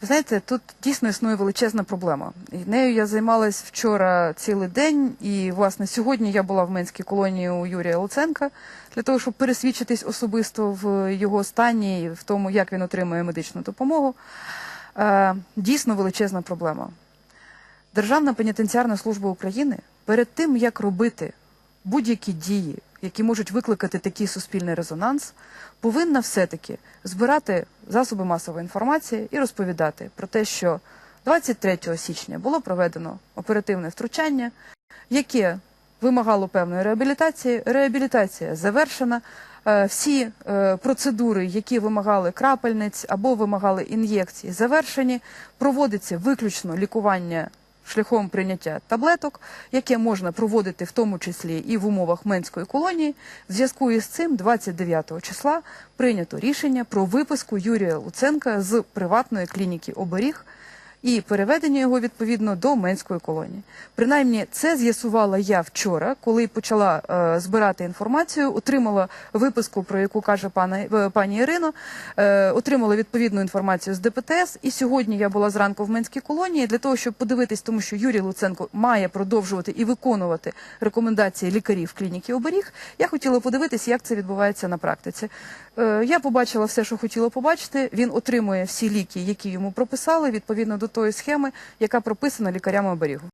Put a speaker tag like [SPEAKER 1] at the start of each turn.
[SPEAKER 1] Ви знаєте, тут дійсно існує величезна проблема. І нею я займалась вчора цілий день, і власне сьогодні я була в Менській колонії у Юрія Луценка для того, щоб пересвідчитись особисто в його стані і в тому, як він отримує медичну допомогу. Е, Дійсно величезна проблема. Державна пенітенціарна служба України перед тим, як робити будь-які дії, які можуть викликати такий суспільний резонанс, повинна все-таки збирати засоби масової інформації і розповідати про те, що 23 січня було проведено оперативне втручання, яке вимагало певної реабілітації. Реабілітація завершена. Е, Всі е, процедури, які вимагали крапельниць або вимагали ін'єкцій, завершені. Проводиться виключно лікування шляхом прийняття таблеток, яке можна проводити в тому числі і в умовах Менської колонії. В зв'язку із цим 29 числа прийнято рішення про виписку Юрія Луценка з приватної клініки Оберіг і переведення його відповідно до Менської колонії. Принаймні, це з'ясувала я вчора, коли почала е, збирати інформацію, отримала виписку, про яку каже пана е, пані Ірино, е, отримала відповідну інформацію з ДПТС. І сьогодні я була зранку в Менській колонії для того, щоб подивитись, тому що Юрій Луценко має продовжувати і виконувати рекомендації лікарів клініки Оберіг. Я хотіла подивитись, як це відбувається на практиці. Е, Я побачила все, що хотіла побачити. Він отримує всі ліки, які йому прописали, відповідно до тої схеми, яка прописана лікарями оберігу.